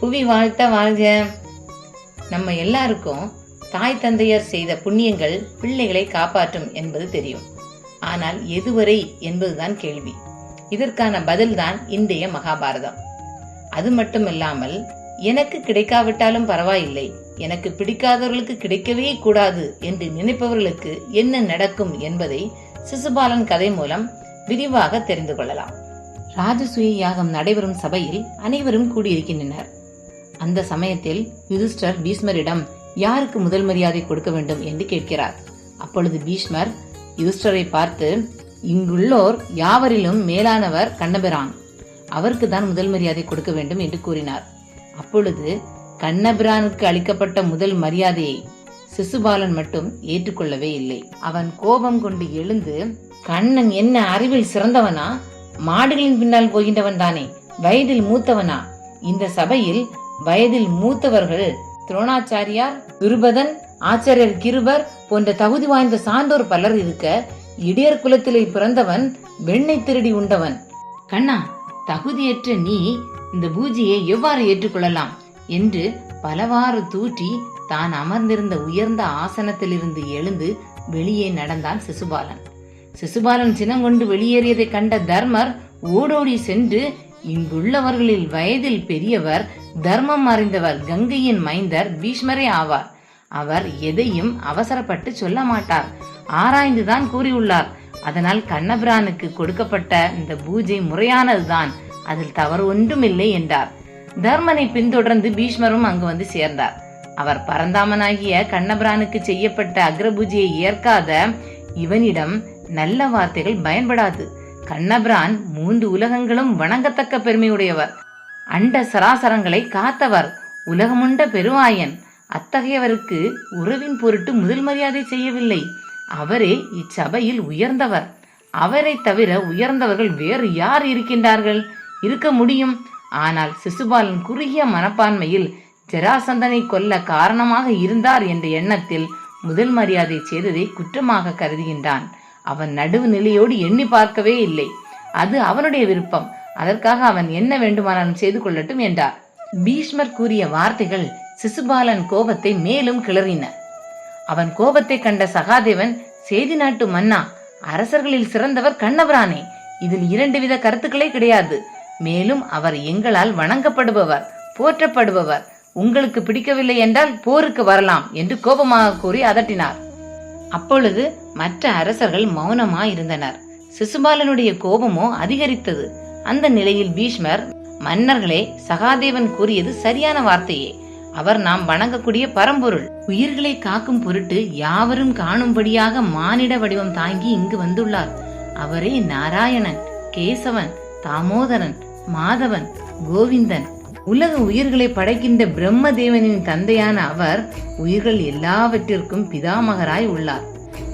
புவி வாழ்த்த வாழ்க. நம்ம எல்லாருக்கும் தாய் தந்தையர் செய்த புண்ணியங்கள் பிள்ளைகளை காப்பாற்றும் என்பது தெரியும். ஆனால் எதுவரை என்பதுதான் கேள்வி. இதற்கான பதில்தான் இன்றைய மகாபாரதம். அது மட்டுமில்லாமல் எனக்கு கிடைக்காவிட்டாலும் பரவாயில்லை. எனக்கு பிடிக்காதவர்களுக்கு கிடைக்கவே கூடாது என்று நினைப்பவர்களுக்கு என்ன நடக்கும் என்பதை சிசுபாலன் கதை மூலம் விரிவாக தெரிந்து கொள்ளலாம். ராஜசூய யாகம் நடைபெறும் சபையில் அனைவரும் கூடியிருக்கின்றனர். அந்த சமயத்தில் யுதிஷ்டர் பீஷ்மரிடம் யாருக்கு முதல் மரியாதை கொடுக்க வேண்டும்? என்று கேட்கிறார். அப்பொழுது பீஷ்மர் யுதிஷ்டரை பார்த்து இங்குள்ளோர் யாவரிலும் மேலானவர் கண்ணபிரான். அவருக்கு தான் முதல் மரியாதை கொடுக்க வேண்டும் என்று கூறினார். அப்பொழுது கண்ணபிரானுக்கு அளிக்கப்பட்ட முதல் மரியாதையை சிசுபாலன் மட்டும் ஏற்றுக்கொள்ளவே இல்லை. அவன் கோபம் கொண்டு எழுந்து கண்ணன் என்ன அறிவில் சிறந்தவனா? மாடுகளின் பின்னால் போகின்றவன் தானே? வயதில் மூத்தவனா? இந்த சபையில் வயதில் மூத்தவர்கள் துரோணாச்சாரியார் துருபதன் ஆச்சாரியர் கிருபர் போன்ற தகுதி வாய்ந்த சான்றோர் பலர் இருக்க இடையர் குலத்திலே பிறந்தவன் வெண்ணை திருடி உண்டவன். கண்ணா தகுதியற்ற நீ இந்த பூஜையை எவ்வாறு ஏற்றுக்கொள்ளலாம் என்று பலவாறு தூற்றி தான் அமர்ந்திருந்த உயர்ந்த ஆசனத்திலிருந்து எழுந்து வெளியே நடந்தான் சிசுபாலன். சிசுபாலன் சினங்கொண்டு வெளியேறியதை கண்ட தர்மர் ஓடோடி சென்று இங்குள்ளவர்களில் வயதில் பெரியவர் தர்மம் அறிந்தவர் கங்கையின் மைந்தர் பீஷ்மரே ஆவார். அவர் எதையும் அவசரப்பட்டு சொல்ல மாட்டார். ஆராய்ந்துதான் கூறியுள்ளார். அதனால் கண்ணபிரானுக்கு கொடுக்கப்பட்ட இந்த பூஜை முறையானதுதான். அதில் தவறு ஒன்றுமில்லை என்றார். தர்மனை பின்தொடர்ந்து பீஷ்மரும் அங்கு வந்து சேர்ந்தார். அவர் பரந்தாமனாகிய கண்ணபிரானுக்கு செய்யப்பட்ட அக்ரபூஜையை ஏற்காத இவனிடம் நல்ல வார்த்தைகள் பயன்படாது. கண்ணபிரான் மூன்று உலகங்களும் வணங்கத்தக்க பெருமையுடையவர். அண்ட சராசரங்களை காத்தவர் உலகமுண்ட பெருவாயன். அத்தகையவருக்கு உறவின் பொருட்டு முதல் மரியாதை செய்யவில்லை. அவரே இச்சபையில் உயர்ந்தவர். அவரை தவிர உயர்ந்தவர்கள் வேறு யார் இருக்கின்றார்கள்? இருக்க முடியும். ஆனால் சிசுபாலன் குறுகிய மனப்பான்மையில் ஜராசந்தனை கொல்ல காரணமாக இருந்தார் என்ற எண்ணத்தில் முதல் மரியாதை செய்ததை குற்றமாக கருதுகின்றான். அவன் நடுவு நிலையோடு எண்ணி பார்க்கவே இல்லை. அது அவனுடைய விருப்பம். அதற்காக அவன் என்ன வேண்டுமானாலும் செய்து கொள்ளட்டும் என்றார். பீஷ்மர் கூறிய வார்த்தைகள் சிசுபாலன் கோபத்தை மேலும் கிளறின. அவன் கோபத்தை கண்ட சகாதேவன் செய்தி நாட்டு மன்னா அரசர்களில் சிறந்தவர் கண்ணபிரானே இதில் இரண்டு வித கருத்துக்களே கிடையாது. மேலும் அவர் எங்களால் வணங்கப்படுபவர் போற்றப்படுபவர். உங்களுக்கு பிடிக்கவில்லை என்றால் போருக்கு வரலாம் என்று கோபமாக கூறி அதட்டினார். அப்பொழுது மற்ற அரசர்கள் மௌனமாய் இருந்தனர் சிசுபாலனுடைய கோபமோ அதிகரித்தது. அந்த நிலையில் பீஷ்மர் மன்னர்களே சகாதேவன் கூறியது சரியான வார்த்தையே. அவர் நாம் வணங்கக்கூடிய பரம்பொருள். உயிர்களை காக்கும் பொருட்டு யாவரும் காணும்படியாக மானிட வடிவம் தாங்கி இங்கு வந்துள்ளார். அவரே நாராயணன் கேசவன் தாமோதரன் மாதவன் கோவிந்தன். உலக உயிர்களை படைக்கின்ற பிரம்மதேவனின் தந்தையான அவர் உயிர்கள் எல்லாவற்றிற்கும் பிதாமகராய் உள்ளார்.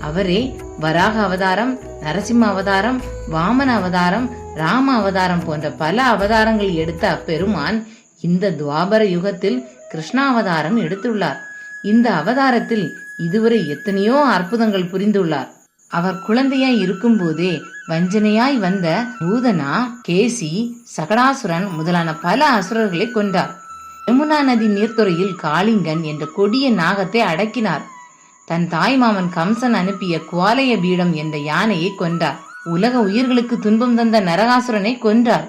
அவரே வராக அவதாரம் நரசிம்ம அவதாரம் வாமன அவதாரம் ராம அவதாரம் போன்ற பல அவதாரங்கள் எடுத்த அப்பெருமான் இந்த துவாபர யுகத்தில் கிருஷ்ணாவதாரம் எடுத்துள்ளார். இந்த அவதாரத்தில் இதுவரை எத்தனையோ அற்புதங்கள் புரிந்துள்ளார். அவர் குழந்தையாய் இருக்கும்போதே வஞ்சனையாய் வந்த பூதனா கேசி சகடாசுரன் முதலான பல அசுரர்களை கொண்டார் யமுனா நதி நீர்த்துறையில் காளிங்கன் என்ற கொடிய நாகத்தை அடக்கினார். தன் தாய் மாமன் கம்சன் அனுப்பிய குவாலய பீடம் என்ற யானையை கொண்டார் உலக உயிர்களுக்கு துன்பம் தந்த நரகாசுரனை கொன்றார்.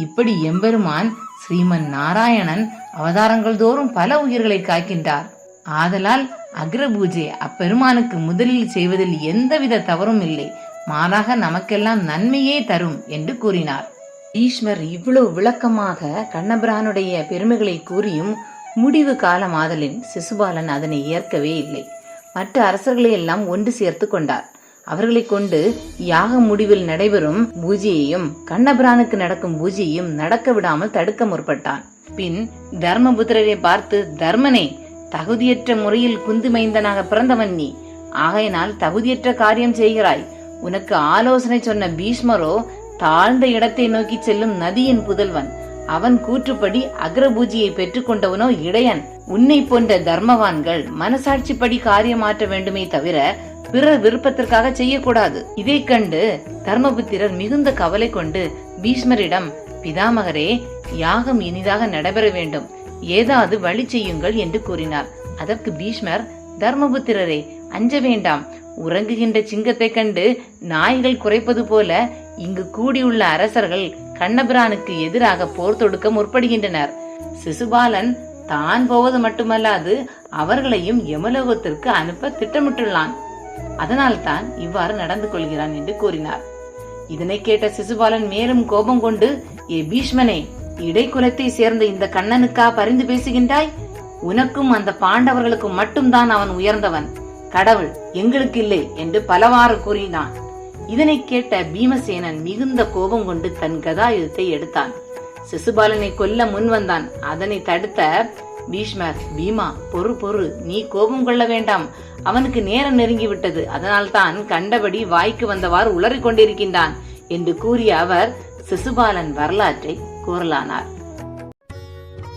இப்படி எம்பெருமான் ஸ்ரீமன் நாராயணன் அவதாரங்கள் தோறும் பல உயிர்களை காக்கின்றார். ஆதலால் அக்ரபூஜை அப்பெருமானுக்கு முதலில் செய்வதில் எந்தவித தவறும் இல்லை. மாறாக நமக்கெல்லாம் நன்மையே தரும் என்று கூறினார். ஈஸ்வர் இவ்வளவு விளக்கமாக கண்ணபிரானுடைய பெருமைகளை கூறியும் முடிவு காலமாதலின் சிசுபாலன் அதனை ஏற்கவே இல்லை. மற்ற அரசர்களை எல்லாம் ஒன்று சேர்த்து கொண்டார். அவர்களை கொண்டு யாக முடிவில் நடைபெறும் பூஜையையும் கண்ணபிரானுக்கு நடக்கும் பூஜையையும் நடக்க விடாமல் தடுக்க முற்பட்டான். பின் தர்மபுத்திரரை பார்த்து தர்மனே தகுதியற்ற முறையில் குந்து மைந்தனாக பிறந்தவன் நீ. ஆகையினால் தகுதியற்ற காரியம் செய்கிறாய். உனக்கு ஆலோசனை சொன்ன பீஷ்மரோ தாழ்ந்த இடத்தை நோக்கி செல்லும் நதியின் புதல்வன். அவன் கூற்றுப்படி அக்ரபூஜியை பெற்றுக்கொண்டவனோ இடையன். உன்னை போன்ற தர்மவான்கள் மனசாட்சிப்படி காரியமாற்ற வேண்டுமே தவிர பிறர் விருப்பத்திற்காக செய்யக்கூடாது. இதை கண்டு தர்மபுத்திரர் மிகுந்த கவலை கொண்டு பீஷ்மரிடம் பிதாமகரே யாகம் இனிதாக நடைபெற வேண்டும். ஏதாவது வழி செய்யுங்கள் என்று கூறினார். அதற்கு பீஷ்மர் தர்மபுத்திரரே அஞ்ச வேண்டாம். உறங்குகின்ற சிங்கத்தை கண்டு நாய்கள் குறைப்பது போல இங்கு கூடியுள்ள அரசர்கள் கண்ணபிரானுக்கு எதிராக போர் தொடுக்க முற்படுகின்றனர். சிசுபாலன் தான் போவது மட்டுமல்லாது அவர்களையும் யமலோகத்திற்கு அனுப்ப திட்டமிட்டுள்ளான். அதனால்தான் இவ்வாறு நடந்து கொள்கிறான் என்று கூறினார். இதனை கேட்ட சிசுபாலன் மேலும் கோபம் கொண்டு ஏ பீஷ்மனே இடைக்குலத்தை சேர்ந்த இந்த கண்ணனுக்கா பரிந்து பேசுகின்றாய்? உனக்கும் அந்த பாண்டவர்களுக்கும் மட்டும்தான் அவன் உயர்ந்தவன். கடவுள் எங்களுக்கு இல்லை என்று பலவாறு கூறினான். இதனை கேட்ட பீமசேனன் மிகுந்த கோபம் கொண்டு தன் கதாயுதத்தை எடுத்தான். சிசுபாலனை கொல்ல முன் வந்தான் அதனை தடுத்த பீஷ்மர் பீமா பொறு பொறு நீ கோபம் கொள்ள வேண்டாம். அவனுக்கு நேரம் நெருங்கிவிட்டது. அதனால்தான் கண்டபடி வாய்க்கு வந்தவாறு உளறிக் கொண்டிருக்கின்றான் என்று கூறிய அவர் சிசுபாலன் வரலாற்றை கூறலானார்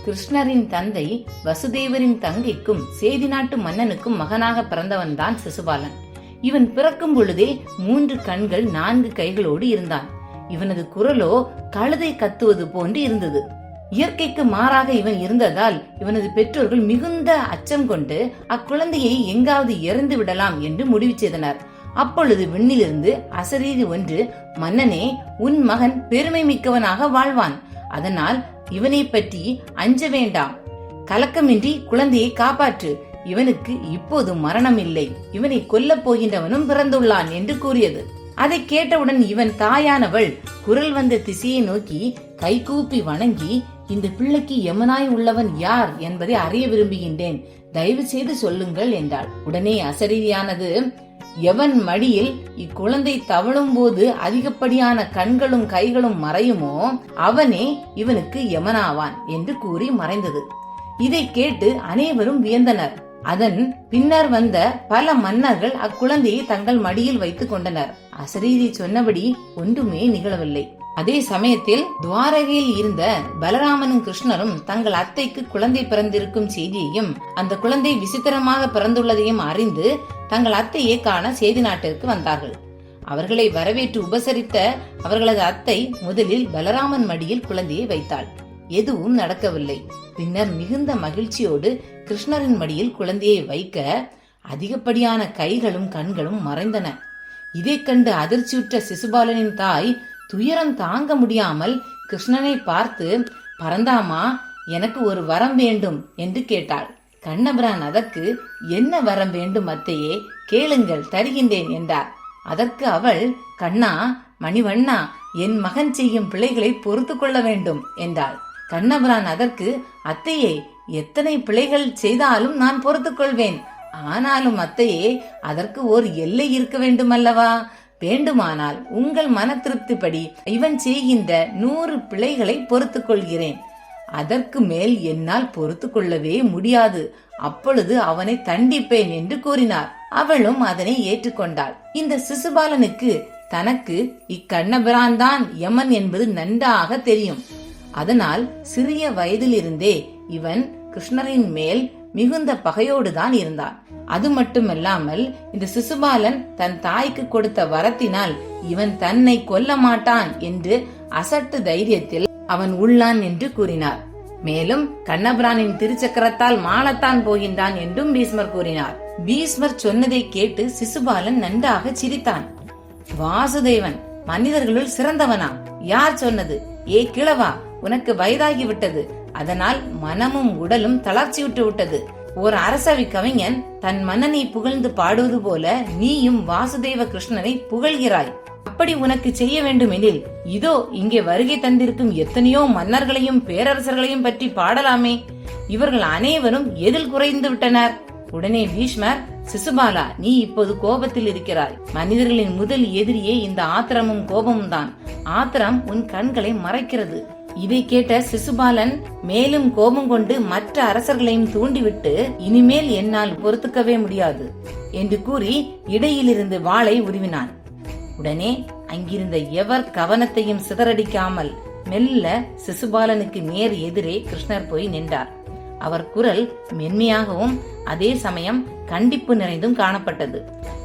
கிருஷ்ணரின் தந்தை வசுதேவரின் தங்கைக்கும் சேதி நாட்டு மன்னனுக்கும் மகனாக பிறந்தவன்தான் சிசுபாலன். இவன் பிறக்கும் பொழுதே மூன்று கண்கள் நான்கு கைகளோடு இருந்தான். இவனது குரலோ கழுதை கத்துவது போன்று இருந்தது. இயற்கைக்கு மாறாக இவன் இருந்ததால் இவனது பெற்றோர்கள் மிகுந்த அச்சம் கொண்டு அக்குழந்தையை எங்காவது இறந்து விடலாம் என்று முடிவு செய்தனர். அப்பொழுது விண்ணிலிருந்து அசரீதி ஒன்று மன்னனே உன் மகன் பெருமை மிக்கவனாக வாழ்வான். அதனால் இவனை பற்றி அஞ்ச வேண்டாம். கலக்கமின்றி குழந்தையை காப்பாற்று. இவனுக்கு இப்போது மரணம் இல்லை இவனை கொல்லப் போகின்றவனும் பிறந்துள்ளான் என்று கூறியது. அதை கேட்டவுடன் இவன் தாயானவள் குரல் வந்த திசையை நோக்கி கைகூப்பி வணங்கி இந்த பிள்ளைக்கு யமனாய் உள்ளவன் யார் என்பதை அறிய விரும்புகின்றேன். தயவு செய்து சொல்லுங்கள் என்றாள். உடனே அசரீதியானது எவன் மடியில் இக்குழந்தை தவழும் போது அதிகப்படியான கண்களும் கைகளும் மறையுமோ அவனே இவனுக்கு யமனாவான் என்று கூறி மறைந்தது. இதை கேட்டு அனைவரும் வியந்தனர். அதன் பின்னர் வந்த பல மன்னர்கள் அக்குழந்தையை தங்கள் மடியில் வைத்துக் கொண்டனர். அசரீதி சொன்னபடி ஒன்றுமே நிகழவில்லை. அதே சமயத்தில் துவாரகையில் இருந்த பலராமனும் கிருஷ்ணரும் தங்கள் அத்தைக்கு குழந்தை பிறந்திருக்கும் செய்தியையும் அந்த குழந்தை விசித்திரமாக பிறந்துள்ளதையும் அறிந்து தங்கள் அத்தையை காண செய்தி நாட்டிற்கு வந்தார்கள். அவர்களை வரவேற்று உபசரித்த அவர்களது அத்தை முதலில் பலராமன் மடியில் குழந்தையை வைத்தாள். எதுவும் நடக்கவில்லை. பின்னர் மிகுந்த மகிழ்ச்சியோடு கிருஷ்ணரின் மடியில் குழந்தையை வைக்க அதிகப்படியான கைகளும் கண்களும் மறைந்தன. இதைக் கண்டு அதிர்ச்சியுற்ற சிசுபாலனின் தாய் துயரம் தாங்க முடியாமல் கிருஷ்ணனை பார்த்து பரந்தாமா எனக்கு ஒரு வரம் வேண்டும் என்று கேட்டாள். கண்ணபிரான் அதற்கு என்ன வரம் வேண்டும் அத்தையே கேளுங்கள் தருகின்றேன் என்றார். அதற்கு அவள் கண்ணா மணிவண்ணா என் மகன் செய்யும் பிள்ளைகளை பொறுத்து கொள்ள வேண்டும் என்றாள். கண்ணபிரான் அதற்கு அத்தையே எத்தனை பிழைகள் செய்தாலும் நான் பொறுத்துக்கொள்வேன் ஆனாலும் அத்தையே அதற்கு ஒரு எல்லை இருக்க வேண்டுமல்லவா? வேண்டுமானால் உங்கள் மன திருப்திப்படி இவன் செய்கின்ற நூறு பிழைகளை பொறுத்து கொள்கிறேன் அதற்கு மேல் என்னால் பொறுத்து கொள்ளவே முடியாது. அப்பொழுது அவனை தண்டிப்பேன் என்று கூறினார். அவளும் அதனை ஏற்றுக்கொண்டாள். இந்த சிசுபாலனுக்கு தனக்கு இக்கண்ணபிரான் தான் யமன் என்பது நன்றாக தெரியும். அதனால் சிறிய வயதிலிருந்தே இவன் கிருஷ்ணரின் மேல் மிகுந்த பகையோடுதான் இருந்தான். அது மட்டுமல்லாமல் இந்த சிசுபாலன் தன் தாய்க்கு கொடுத்த வரத்தினால் இவன் தன்னை கொல்ல மாட்டான் என்று அசட்டு தைரியத்தில் அவன் உள்ளான் என்று கூறினார். மேலும் கண்ணபிரானின் திருச்சக்கரத்தால் மாளத்தான் போகின்றான் என்றும் பீஸ்மர் கூறினார். பீஸ்மர் சொன்னதை கேட்டு சிசுபாலன் நன்றாக சிரித்தான். வாசுதேவன் மனிதர்களுள் சிறந்தவனா? யார் சொன்னது? ஏ கிழவா உனக்கு வயதாகி விட்டது அதனால் மனமும் உடலும் தளர்ச்சியுற்று விட்டது. ஒரு அரசவி கவிஞன் தன் மன்னனை புகழ்ந்து பாடுவது போல நீயும் வாசுதேவ கிருஷ்ணனை புகழ்கிறாய். அப்படி உனக்கு செய்ய வேண்டுமெனில் இதோ இங்கே வருகை தந்திருக்கும் எத்தனையோ மன்னர்களையும் பேரரசர்களையும் பற்றி பாடலாமே. இவர்கள் அனைவரும் எதில் குறைந்து விட்டனர்? உடனே பீஷ்மர் சிசுபாலா நீ இப்போது கோபத்தில் இருக்கிறாய். மனிதர்களின் முதல் எதிரியே இந்த ஆத்திரமும் கோபமும் தான் ஆத்திரம் உன் கண்களை மறைக்கிறது. இதை கேட்ட சிசுபாலன் மேலும் கோபம் கொண்டு மற்ற அரசர்களையும் தூண்டிவிட்டு இனிமேல் என்னால் பொறுத்துக்கவே முடியாது என்று கூறி இடையிலிருந்து வாளை உருவினான். உடனே அங்கிருந்த எவர் கவனத்தையும் சிதறடிக்காமல் மெல்ல சிசுபாலனுக்கு நேர் எதிரே கிருஷ்ணர் போய் நின்றார். அவர் குரல் மென்மையாகவும் அதே சமயம் கண்டிப்பு நிறைந்தும் காணப்பட்டது.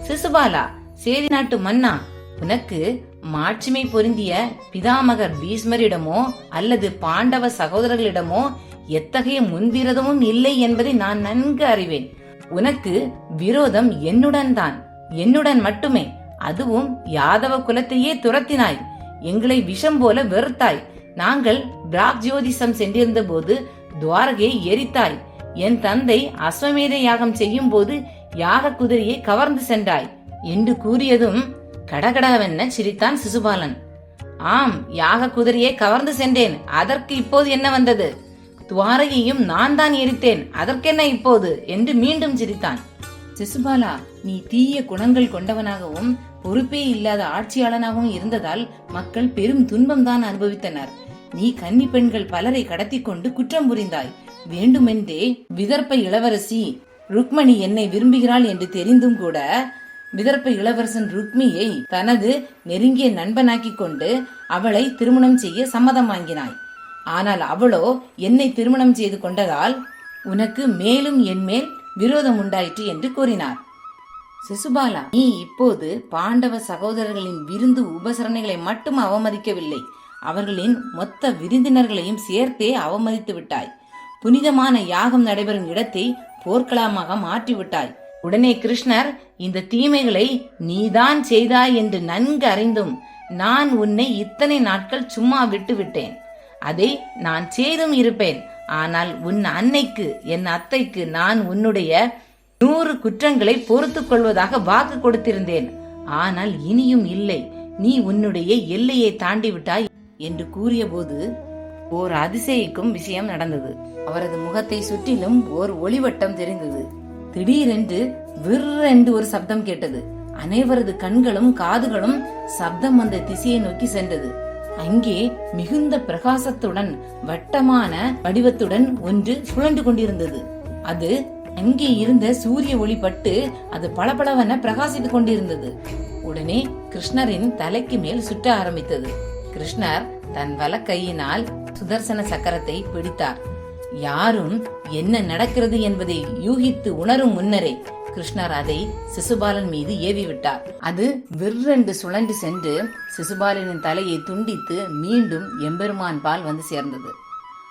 சிசுபாலா சேதி நாட்டு மன்னா உனக்கு மாட்சிமை பொருந்திய பிதாமகர் பீஷ்மரிடமோ அல்லது பாண்டவ சகோதரர்களிடமோ எத்தகைய முன்விரதமும் இல்லை என்பதை நான் நன்கு அறிவேன். உனக்கு விரோதம் என்னுடன் தான் என்னுடன் மட்டுமே. அதுவும் யாதவ குலத்தையே துரத்தினாய். எங்களை விஷம் போல வெறுத்தாய். நாங்கள் பிராக் ஜோதிஷம் சென்றிருந்த போது துவாரகையை எரித்தாய். என் தந்தை அஸ்வமேத யாகம் செய்யும் போது யாக குதிரையை கவர்ந்து சென்றாய். என்று கூறியதும் கடகடவென்ன சிரித்தான் சிசுபாலன். ஆம் யாக குதிரையை கவர்ந்து சென்றேன். அதற்கு இப்போது என்ன வந்தது? துவாரகையும் நான் தான் எரித்தேன். அதற்கென்ன இப்போது? என்று மீண்டும் சிரித்தான். சிசுபாலா நீ தீய குணங்கள் கொண்டவனாகவும் பொறுப்பே இல்லாத ஆட்சியாளனாகவும் இருந்ததால் மக்கள் பெரும் துன்பம் தான் அனுபவித்தனர். நீ கன்னி பெண்கள் பலரை கடத்தி கொண்டு குற்றம் புரிந்தாய். வேண்டுமென்றே விதர்ப்ப இளவரசி ருக்மணி என்னை விரும்புகிறாள் என்று தெரிந்தும் கூட விதர்ப்ப இளவரசன் ருக்மியை தனது நெருங்கிய நண்பனாக்கிக் கொண்டு அவளை திருமணம் செய்ய சம்மதம் வாங்கினாய். ஆனால் அவளோ என்னை திருமணம் செய்து கொண்டதால் உனக்கு மேலும் என் மேல் விரோதம் உண்டாயிற்று என்று கூறினார். சிசுபாலா நீ இப்போது பாண்டவ சகோதரர்களின் விருந்து உபசரணைகளை மட்டும் அவமதிக்கவில்லை. அவர்களின் மொத்த விருந்தினர்களையும் சேர்த்தே அவமதித்து விட்டாய். புனிதமான யாகம் நடைபெறும் இடத்தை போர்க்களமாக மாற்றிவிட்டாய். உடனே கிருஷ்ணர் இந்த தீமைகளை நீதான் செய்தாய் என்று நன்கு அறிந்தும் நான் உன்னை இத்தனை நாட்கள் சும்மா விட்டு விட்டேன். அதை நான் செய்தும் இருப்பேன். ஆனால் உன் அன்னைக்கு என் அத்தைக்கு நான் உன்னுடைய நூறு குற்றங்களை பொறுத்துக் கொள்வதாக வாக்கு கொடுத்திருந்தேன். ஆனால் இனியும் இல்லை. நீ உன்னுடைய எல்லையை தாண்டி விட்டாய் என்று கூறியபோது ஓர் அதிசயிக்கும் விஷயம் நடந்தது. அவரது முகத்தை சுற்றிலும் ஓர் ஒளிவட்டம் தெரிந்தது. திடீரென்று விற்றென்று ஒரு சப்தம் கேட்டது. அனைவரது கண்களும் காதுகளும் சப்தம் வந்த திசையை நோக்கி சென்றது. அங்கே மிகுந்த பிரகாசத்துடன் வட்டமான வடிவத்துடன் ஒன்று சுழன்று கொண்டிருந்தது. அது அங்கே இருந்த சூரிய ஒளி பட்டு அது பளபளவென பிரகாசித்துக் கொண்டிருந்தது. உடனே கிருஷ்ணரின் தலைக்கு மேல் சுட்ட ஆரம்பித்தது. கிருஷ்ணர் தன் வலக்கையினால் சுதர்சன சக்கரத்தை பிடித்தார். யாரும் என்ன நடக்கிறது என்பதை யூகித்து உணரும் முன்னரே கிருஷ்ணர் அதை சிசுபாலன் மீது ஏவி விட்டார் அது விற்றென்று சுழன்று சென்று சிசுபாலனின் தலையை துண்டித்து மீண்டும் எம்பெருமான் பால் வந்து சேர்ந்தது.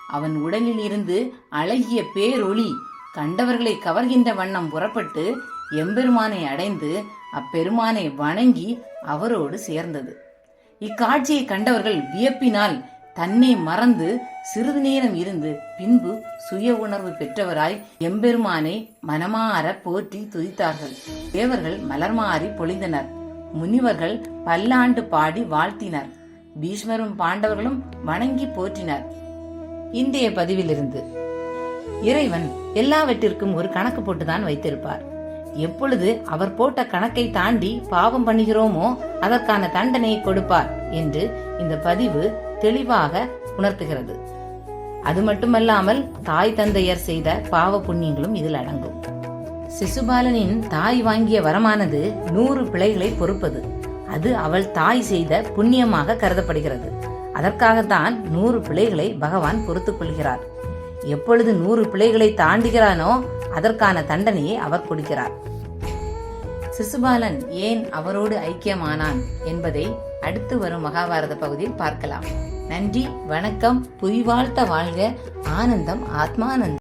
அவன் உடலில் இருந்து அழகிய பேரொளி கண்டவர்களை கவர்கின்ற வண்ணம் புறப்பட்டு எம்பெருமானை அடைந்து அப்பெருமானை வணங்கி அவரோடு சேர்ந்தது. இக்காட்சியை கண்டவர்கள் வியப்பினால் தன்னை மறந்து சிறிது நேரம் இருந்து பின்பு சுய உணர்வு பெற்றவராய் எம்பெருமானை மனமாற போற்றி துதித்தார்கள். தேவர்கள் மலர்மாறி பொழிந்தனர். முனிவர்கள் பல்லாண்டு பாடி வாழ்த்தினர். பீஷ்மரும் பாண்டவர்களும் வணங்கி போற்றினர். இந்திய பதிவிலிருந்து இறைவன் எல்லாவற்றிற்கும் ஒரு கணக்கு போட்டுதான் வைத்திருப்பார். எப்பொழுது அவர் போட்ட கணக்கை தாண்டி பாவம் பண்ணுகிறோமோ அதற்கான தண்டனையை கொடுப்பார் என்று இந்த பதிவு தெளிவாக உணர்த்துகிறது. அது மட்டுமல்லாமல் தாய் தந்தையர் செய்த பாவ புண்ணியங்களும் இதில் அடங்கும். சிசுபாலனின் தாய் வாங்கிய வரமானது நூறு பிழைகளை பொறுப்பது. அது அவள் தாய் செய்த புண்ணியமாக கருதப்படுகிறது. அதற்காகத்தான் நூறு பிழைகளை பகவான் பொறுத்துக் கொள்கிறார். எப்பொழுது நூறு பிழைகளை தாண்டுகிறானோ அதற்கான தண்டனையை அவர் கொடுக்கிறார். சிசுபாலன் ஏன் அவரோடு ஐக்கியமானான் என்பதை அடுத்து வரும் மகாபாரத பகுதியில் பார்க்கலாம். நன்றி வணக்கம் புரிவாழ்த்த வாழ்க ஆனந்தம் ஆத்மானந்தம்.